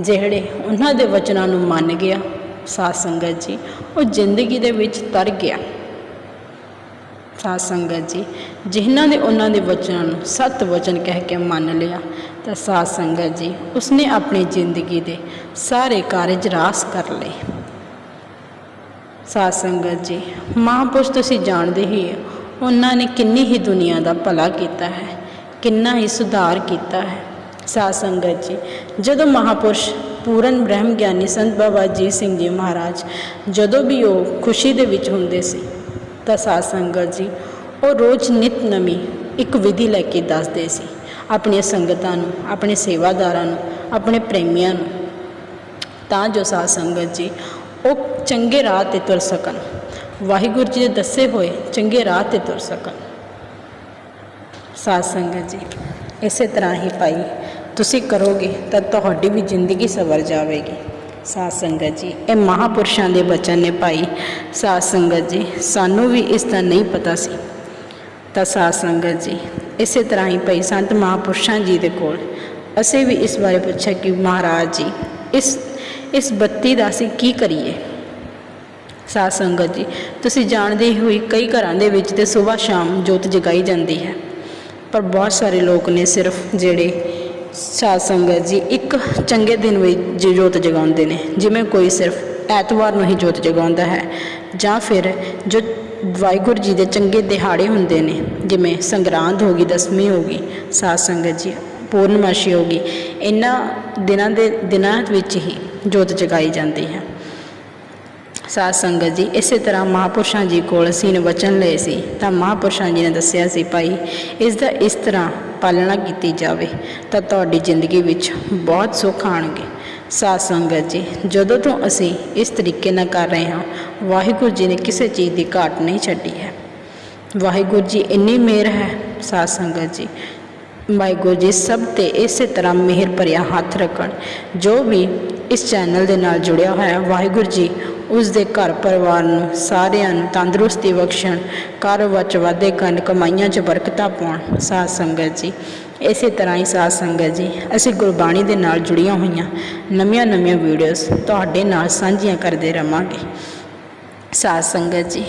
ਜਿਹੜੇ ਉਹਨਾਂ ਦੇ ਵਚਨਾਂ ਨੂੰ ਮੰਨ ਗਿਆ ਸਾਧ ਸੰਗਤ ਜੀ, ਉਹ ਜ਼ਿੰਦਗੀ ਦੇ ਵਿੱਚ ਤਰ ਗਿਆ। ਸਾਧ ਸੰਗਤ ਜੀ, ਜਿਨ੍ਹਾਂ ਨੇ ਉਹਨਾਂ ਦੇ ਵਚਨਾਂ ਨੂੰ ਸਤ ਵਚਨ ਕਹਿ ਕੇ ਮੰਨ ਲਿਆ, ਤਾਂ ਸਾਧ ਸੰਗਤ ਜੀ, ਉਸਨੇ ਆਪਣੀ ਜ਼ਿੰਦਗੀ ਦੇ ਸਾਰੇ ਕਾਰਜ ਰਾਸ ਕਰ ਲਏ। ਸਾਧ ਸੰਗਤ ਜੀ, ਮਹਾਂਪੁਰਸ਼ ਤੁਸੀਂ ਜਾਣਦੇ ਹੀ ਹੋ, ਉਹਨਾਂ ਨੇ ਕਿੰਨੀ ਹੀ ਦੁਨੀਆ ਦਾ ਭਲਾ ਕੀਤਾ ਹੈ, ਕਿੰਨਾ ਹੀ ਸੁਧਾਰ ਕੀਤਾ ਹੈ। ਸਾਧ ਸੰਗਤ ਜੀ, ਜਦੋਂ ਮਹਾਪੁਰਸ਼ ਪੂਰਨ ਬ੍ਰਹਮ ਗਿਆਨੀ ਸੰਤ ਬਾਬਾ ਅਜੀਤ ਸਿੰਘ ਜੀ ਮਹਾਰਾਜ, ਜਦੋਂ ਵੀ ਉਹ ਖੁਸ਼ੀ ਦੇ ਵਿੱਚ ਹੁੰਦੇ ਸੀ, ਤਾਂ ਸਾਧ ਸੰਗਤ ਜੀ, ਉਹ ਰੋਜ਼ ਨਿਤ ਨਵੀਂ ਇੱਕ ਵਿਧੀ ਲੈ ਕੇ ਦੱਸਦੇ ਸੀ, ਆਪਣੀਆਂ ਸੰਗਤਾਂ ਨੂੰ, ਆਪਣੇ ਸੇਵਾਦਾਰਾਂ ਨੂੰ, ਆਪਣੇ ਪ੍ਰੇਮੀਆਂ ਨੂੰ। ਤਾਂ ਜੋ ਸਾਧ ਸੰਗਤ ਜੀ, ਉਹ ਚੰਗੇ ਰਾਹ ਤੇ ਤੁਰ ਸਕਣ। ਵਾਹਿਗੁਰੂ ਜੀ ਦੇ ਦੱਸੇ ਹੋਏ ਚੰਗੇ ਰਾਹ ਤੇ ਤੁਰ ਸਕਣ। ਸਾਧ ਸੰਗਤ ਜੀ, ਇਸੇ ਤਰ੍ਹਾਂ ਹੀ ਭਾਈ ਤੁਸੀਂ ਕਰੋਗੇ ਤਾਂ ਤੁਹਾਡੀ ਵੀ ਜ਼ਿੰਦਗੀ ਸਵਰ ਜਾਵੇਗੀ। ਸਾਧ ਸੰਗਤ ਜੀ, ਇਹ ਮਹਾਪੁਰਸ਼ਾਂ ਦੇ ਬਚਨ ਨੇ ਭਾਈ। ਸਾਧ ਸੰਗਤ ਜੀ, ਸਾਨੂੰ ਵੀ ਇਸ ਦਾ ਨਹੀਂ ਪਤਾ ਸੀ। ਤਾਂ ਸਾਧ ਸੰਗਤ ਜੀ, ਇਸੇ ਤਰ੍ਹਾਂ ਹੀ ਭਾਈ ਸੰਤ ਮਹਾਪੁਰਸ਼ਾਂ ਜੀ ਦੇ ਕੋਲ ਅਸੀਂ ਵੀ ਇਸ ਬਾਰੇ ਪੁੱਛਿਆ ਕਿ ਮਹਾਰਾਜ ਜੀ, ਇਸ ਇਸ ਬੱਤੀ ਦਾ ਅਸੀਂ ਕੀ ਕਰੀਏ? ਸਾਧ ਸੰਗਤ ਜੀ, ਤੁਸੀਂ ਜਾਣਦੇ ਹੀ ਹੋਈ ਕਈ ਘਰਾਂ ਦੇ ਵਿੱਚ ਤੇ ਸਵੇਰ ਸ਼ਾਮ ਜੋਤ ਜਗਾਈ ਜਾਂਦੀ ਹੈ। ਪਰ ਬਹੁਤ ਸਾਰੇ ਲੋਕ ਨੇ ਸਿਰਫ ਜਿਹੜੇ ਸਾਧ ਸੰਗਤ ਜੀ, ਇੱਕ ਚੰਗੇ ਦਿਨ ਵਿੱਚ ਜੋਤ ਜਗਾਉਂਦੇ ਨੇ, ਜਿਵੇਂ ਕੋਈ ਸਿਰਫ ਐਤਵਾਰ ਨੂੰ ਹੀ ਜੋਤ ਜਗਾਉਂਦਾ ਹੈ, ਜਾਂ ਫਿਰ ਜੋ ਵਾਹਿਗੁਰੂ ਜੀ ਦੇ ਚੰਗੇ ਦਿਹਾੜੇ ਹੁੰਦੇ ਨੇ, ਜਿਵੇਂ ਸੰਗਰਾਂਦ ਹੋ ਗਈ, ਦਸਵੀਂ ਹੋ ਗਈ, ਸਾਧ ਸੰਗਤ ਜੀ, ਪੂਰਨਮਾਸ਼ੀ ਹੋ ਗਈ, ਇਹਨਾਂ ਦਿਨਾਂ ਦੇ ਦਿਨਾਂ ਵਿੱਚ ਹੀ ਜੋਤ ਜਗਾਈ ਜਾਂਦੀ ਹੈ। ਸਾਧ ਸੰਗਤ ਜੀ, ਇਸੇ ਤਰ੍ਹਾਂ ਮਹਾਪੁਰਸ਼ਾਂ ਜੀ ਕੋਲ ਅਸੀਂ ਨੇ ਵਚਨ ਲਏ ਸੀ, ਤਾਂ ਮਹਾਪੁਰਸ਼ਾਂ ਜੀ ਨੇ ਦੱਸਿਆ ਸੀ, ਭਾਈ, ਇਸ ਦਾ ਇਸ ਤਰ੍ਹਾਂ ਪਾਲਣਾ ਕੀਤੀ ਜਾਵੇ, ਤਾਂ ਤੁਹਾਡੀ ਜ਼ਿੰਦਗੀ ਵਿੱਚ ਬਹੁਤ ਸੁੱਖ ਆਣਗੇ ਸਾਧ ਸੰਗਤ ਜੀ, ਜਦੋਂ ਤੋਂ ਅਸੀਂ ਇਸ ਤਰੀਕੇ ਨਾਲ ਕਰ ਰਹੇ ਹਾਂ, ਵਾਹਿਗੁਰੂ ਜੀ ਨੇ ਕਿਸੇ ਚੀਜ਼ ਦੀ ਘਾਟ ਨਹੀਂ ਛੱਡੀ ਹੈ। ਵਾਹਿਗੁਰੂ ਜੀ, ਇੰਨੀ ਮਿਹਰ ਹੈ, ਸਾਧ ਸੰਗਤ ਜੀ। ਵਾਹਿਗੁਰੂ ਜੀ, ਸਭ ਤੇ ਇਸੇ ਤਰ੍ਹਾਂ ਮਿਹਰ ਭਰਿਆ ਹੱਥ ਰੱਖਣ। ਜੋ ਵੀ ਇਸ ਚੈਨਲ ਦੇ ਨਾਲ ਜੁੜਿਆ ਹੋਇਆ, ਵਾਹਿਗੁਰੂ ਜੀ ਉਸ ਦੇ ਘਰ ਪਰਿਵਾਰ ਨੂੰ ਸਾਰਿਆਂ ਨੂੰ ਤੰਦਰੁਸਤੀ ਬਖਸ਼ਣ ਕਾਰੋਬਾਰ ਚ ਵਾਧੇ ਕਰਨ ਕਮਾਈਆਂ ਚ ਬਰਕਤਾਂ ਪਾਉਣ, ਸਾਧ ਸੰਗਤ ਜੀ। ਇਸੇ ਤਰ੍ਹਾਂ ਹੀ ਸਾਧ ਸੰਗਤ ਜੀ, ਅਸੀਂ ਗੁਰਬਾਣੀ ਦੇ ਨਾਲ ਜੁੜੀਆਂ ਹੋਈਆਂ ਨਵੀਆਂ ਨਵੀਆਂ ਵੀਡੀਓਜ਼ ਤੁਹਾਡੇ ਨਾਲ ਸਾਂਝੀਆਂ ਕਰਦੇ ਰਵਾਂਗੇ। ਸਾਧ ਸੰਗਤ ਜੀ,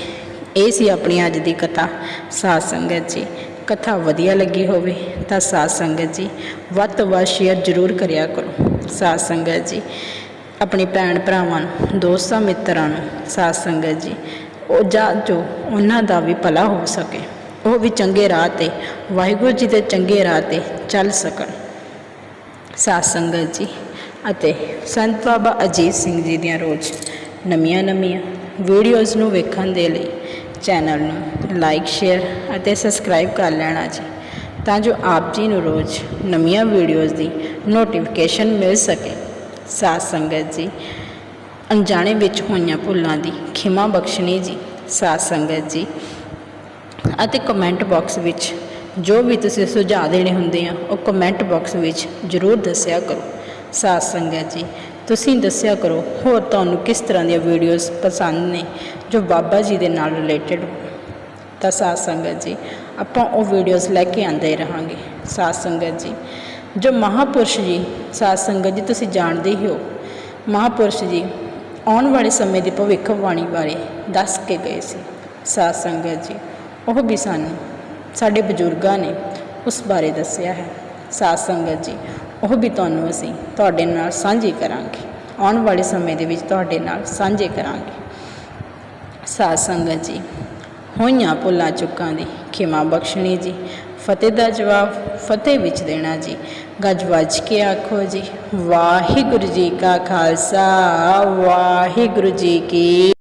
ਇਹ ਸੀ ਆਪਣੀ ਅੱਜ ਦੀ ਕਥਾ। ਸਾਧ ਸੰਗਤ ਜੀ, ਕਥਾ ਵਧੀਆ ਲੱਗੀ ਹੋਵੇ ਤਾਂ ਸਾਧ ਸੰਗਤ ਜੀ, ਵੱਧ ਤੋਂ ਵੱਧ ਸ਼ੇਅਰ ਜ਼ਰੂਰ ਕਰਿਆ ਕਰੋ। ਸਾਧ ਸੰਗਤ ਜੀ ਆਪਣੇ ਭੈਣ ਭਰਾਵਾਂ ਨੂੰ, ਦੋਸਤਾਂ ਮਿੱਤਰਾਂ ਨੂੰ, ਸਾਧ ਸੰਗਤ ਜੀ, ਉਹ ਜਾਂ ਜੋ ਉਹਨਾਂ ਦਾ ਵੀ ਭਲਾ ਹੋ ਸਕੇ, ਉਹ ਵੀ ਚੰਗੇ ਰਾਹ ਤੇ, ਵਾਹਿਗੁਰੂ ਜੀ ਦੇ ਚੰਗੇ ਰਾਹ ਤੇ ਚੱਲ ਸਕਣ। ਸਾਧ ਸੰਗਤ ਜੀ, ਅਤੇ ਸੰਤ ਬਾਬਾ ਅਜੀਤ ਸਿੰਘ ਜੀ ਦੀਆਂ ਰੋਜ਼ ਨਵੀਆਂ ਨਵੀਆਂ ਵੀਡੀਓਜ਼ ਨੂੰ ਵੇਖਣ ਦੇ ਲਈ ਚੈਨਲ ਨੂੰ ਲਾਈਕ, ਸ਼ੇਅਰ ਅਤੇ ਸਬਸਕ੍ਰਾਈਬ ਕਰ ਲੈਣਾ ਜੀ, ਤਾਂ ਜੋ ਆਪ ਜੀ ਨੂੰ ਰੋਜ਼ ਨਵੀਆਂ ਵੀਡੀਓਜ਼ ਦੀ ਨੋਟੀਫਿਕੇਸ਼ਨ ਮਿਲ ਸਕੇ। ਸਾਧ ਸੰਗਤ ਜੀ। ਅਣਜਾਣੇ ਵਿੱਚ ਹੋਈਆਂ ਭੁੱਲਾਂ ਦੀ ਖਿਮਾ ਬਖਸ਼ਣੀ ਜੀ, ਸਾਧ ਸੰਗਤ ਜੀ। ਅਤੇ ਕਮੈਂਟ ਬਾਕਸ ਵਿੱਚ ਜੋ ਵੀ ਤੁਸੀਂ ਸੁਝਾਅ ਦੇਣੇ ਹੁੰਦੇ ਆ, ਉਹ ਕਮੈਂਟ ਬਾਕਸ ਵਿੱਚ ਜ਼ਰੂਰ ਦੱਸਿਆ ਕਰੋ। ਸਾਧ ਸੰਗਤ ਜੀ, ਤੁਸੀਂ ਦੱਸਿਆ ਕਰੋ ਹੋਰ ਤੁਹਾਨੂੰ ਕਿਸ ਤਰ੍ਹਾਂ ਦੀਆਂ ਵੀਡੀਓਜ਼ ਪਸੰਦ ਨੇ, ਜੋ ਬਾਬਾ ਜੀ ਦੇ ਨਾਲ ਰਿਲੇਟਡ ਹੋ ਤਾਂ ਸਾਧ ਸੰਗਤ ਜੀ, ਆਪਾਂ ਉਹ ਵੀਡੀਓਜ਼ ਲੈ ਕੇ ਆਂਦੇ ਰਹਾਂਗੇ। ਸਾਧ ਸੰਗਤ ਜੀ ਜੋ ਮਹਾਪੁਰਸ਼ ਜੀ, ਸਾਧ ਸੰਗਤ ਜੀ, ਤੁਸੀਂ ਜਾਣਦੇ ਹੀ ਹੋ। ਮਹਾਪੁਰਸ਼ ਜੀ, ਆਉਣ ਵਾਲੇ ਸਮੇਂ ਦੀ ਭਵਿੱਖਬਾਣੀ ਬਾਰੇ ਦੱਸ ਕੇ ਗਏ ਸੀ। ਸਾਧ ਸੰਗਤ ਜੀ, ਉਹ ਵੀ ਸਾਨੂੰ ਸਾਡੇ ਬਜ਼ੁਰਗਾਂ ਨੇ ਉਸ ਬਾਰੇ ਦੱਸਿਆ ਹੈ। ਸਾਧ ਸੰਗਤ ਜੀ, ਉਹ ਵੀ ਤੁਹਾਨੂੰ ਅਸੀਂ ਤੁਹਾਡੇ ਨਾਲ ਸਾਂਝੀ ਕਰਾਂਗੇ। ਆਉਣ ਵਾਲੇ ਸਮੇਂ ਦੇ ਵਿੱਚ ਤੁਹਾਡੇ ਨਾਲ ਸਾਂਝੇ ਕਰਾਂਗੇ। ਸਾਧ ਸੰਗਤ ਜੀ, ਹੋਈਆਂ ਭੁੱਲਾਂ ਚੁੱਕਾਂ ਦੀ ਖਿਮਾ ਬਖਸ਼ਣੀ ਜੀ ਫਤਿਹ ਦਾ ਜਵਾਬ ਫਤਿਹ ਵਿੱਚ ਦੇਣਾ ਜੀ। ਗੱਜ ਵੱਜ ਕੇ ਆਖੋ ਜੀ, ਵਾਹਿਗੁਰੂ ਜੀ ਕਾ ਖਾਲਸਾ, ਵਾਹਿਗੁਰੂ ਜੀ ਕੀ